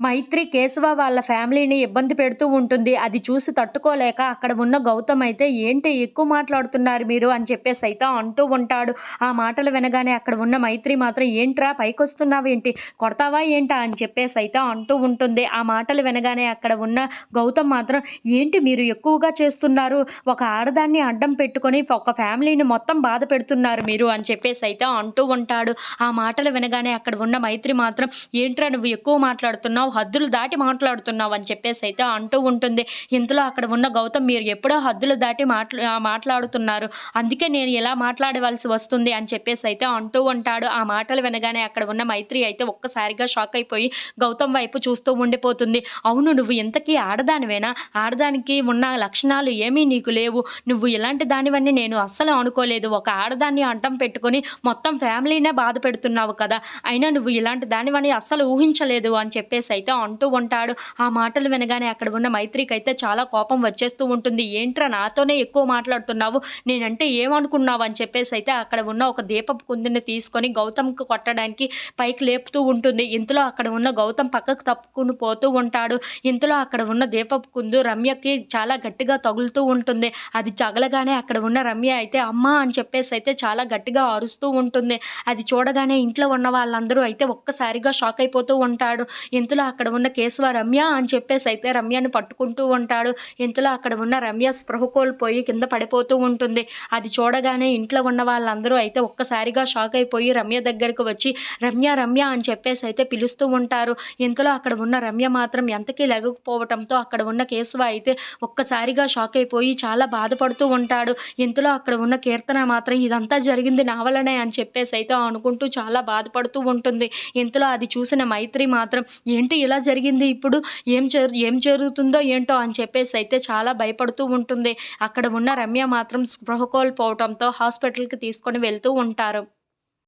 మైత్రి కేశవ వాళ్ళ ఫ్యామిలీని ఇబ్బంది పెడుతూ ఉంటుంది. అది చూసి తట్టుకోలేక అక్కడ ఉన్న గౌతమ్ అయితే ఏంటి ఎక్కువ మాట్లాడుతున్నారు మీరు అని చెప్పేసి అయితే అంటూ ఉంటాడు. ఆ మాటలు వినగానే అక్కడ ఉన్న మైత్రి మాత్రం ఏంట్రా పైకొస్తున్నావేంటి కొడతావా ఏంటా అని చెప్పేసి అయితే అంటూ ఉంటుంది. ఆ మాటలు వినగానే అక్కడ ఉన్న గౌతమ్ మాత్రం ఏంటి మీరు ఎక్కువగా చేస్తున్నారు ఒక ఆడదాన్ని అడ్డం పెట్టుకొని ఒక ఫ్యామిలీని మొత్తం బాధ పెడుతున్నారు మీరు అని చెప్పేసి అయితే అంటూ ఉంటాడు. ఆ మాటలు వినగానే అక్కడ ఉన్న మైత్రి మాత్రం ఏంట్రా నువ్వు ఎక్కువ మాట్లాడుతున్నావు హద్దులు దాటి మాట్లాడుతున్నావు అని చెప్పేసి అయితే అంటూ ఉంటుంది. ఇంతలో అక్కడ ఉన్న గౌతమ్ మీరు ఎప్పుడో హద్దులు దాటి మాట్లా మాట్లాడుతున్నారు. అందుకే నేను ఇలా మాట్లాడవలసి వస్తుంది అని చెప్పేసి అయితే అంటూ ఉంటాడు. ఆ మాటలు వినగానే అక్కడ ఉన్న మైత్రి అయితే ఒక్కసారిగా షాక్ అయిపోయి గౌతమ్ వైపు చూస్తూ ఉండిపోతుంది. అవును నువ్వు ఇంతకీ ఆడదానివేనా? ఆడదానికి ఉన్న లక్షణాలు ఏమీ నీకు లేవు. నువ్వు ఇలాంటి దానివన్నీ నేను అస్సలు అనుకోలేదు. ఒక ఆడదాన్ని అడ్డం పెట్టుకొని మొత్తం ఫ్యామిలీనే బాధ పెడుతున్నావు కదా. అయినా నువ్వు ఇలాంటి దానివని అస్సలు ఊహించలేదు అని చెప్పేసి అయితే అంటూ ఉంటాడు. ఆ మాటలు వినగానే అక్కడ ఉన్న మైత్రికి అయితే చాలా కోపం వచ్చేస్తూ ఉంటుంది. ఏంట్రా నాతోనే ఎక్కువ మాట్లాడుతున్నావు? నేనంటే ఏమనుకున్నావు? అని చెప్పేసి అయితే అక్కడ ఉన్న ఒక దీపపు కుందిని తీసుకొని గౌతమ్కి కొట్టడానికి పైకి లేపుతూ ఉంటుంది. ఇంతలో అక్కడ ఉన్న గౌతమ్ పక్కకు తప్పుకుని పోతూ ఉంటాడు. ఇంతలో అక్కడ ఉన్న దీపపు కుందు రమ్యకి చాలా గట్టిగా తగులుతూ ఉంటుంది. అది తగలగానే అక్కడ ఉన్న రమ్య అయితే అమ్మ అని చెప్పేసి అయితే చాలా గట్టిగా అరుస్తూ ఉంటుంది. అది చూడగానే ఇంట్లో ఉన్న వాళ్ళందరూ అయితే ఒక్కసారిగా షాక్ అయిపోతూ ఉంటాడు ఇంతలో అక్కడ ఉన్న కేశవ రమ్య అని చెప్పేసి అయితే రమ్యను పట్టుకుంటూ ఉంటాడు. ఇంతలో అక్కడ ఉన్న రమ్య స్పృహ కోల్పోయి కింద పడిపోతూ ఉంటుంది. అది చూడగానే ఇంట్లో ఉన్న వాళ్ళందరూ అయితే ఒక్కసారిగా షాక్ అయిపోయి రమ్య దగ్గరకు వచ్చి రమ్య రమ్య అని చెప్పేసి అయితే పిలుస్తూ ఉంటారు. ఇంతలో అక్కడ ఉన్న రమ్య మాత్రం ఎంతకీ లెగకపోవటంతో అక్కడ ఉన్న కేశవ అయితే ఒక్కసారిగా షాక్ అయిపోయి చాలా బాధపడుతూ ఉంటాడు. ఇంతలో అక్కడ ఉన్న కీర్తన మాత్రం ఇదంతా జరిగింది నావలనే అని చెప్పేసి అయితే అనుకుంటూ చాలా బాధపడుతూ ఉంటుంది. ఇంతలో అది చూసిన మైత్రి మాత్రం ఏంటి ఇలా జరిగింది. ఇప్పుడు ఏం జరు ఏం జరుగుతుందో ఏంటో అని చెప్పేసి అయితే చాలా భయపడుతూ ఉంటుంది. అక్కడ ఉన్న రమ్య మాత్రం స్పృహ కోల్పోవడంతో హాస్పిటల్కి తీసుకొని వెళ్తూ ఉంటారు.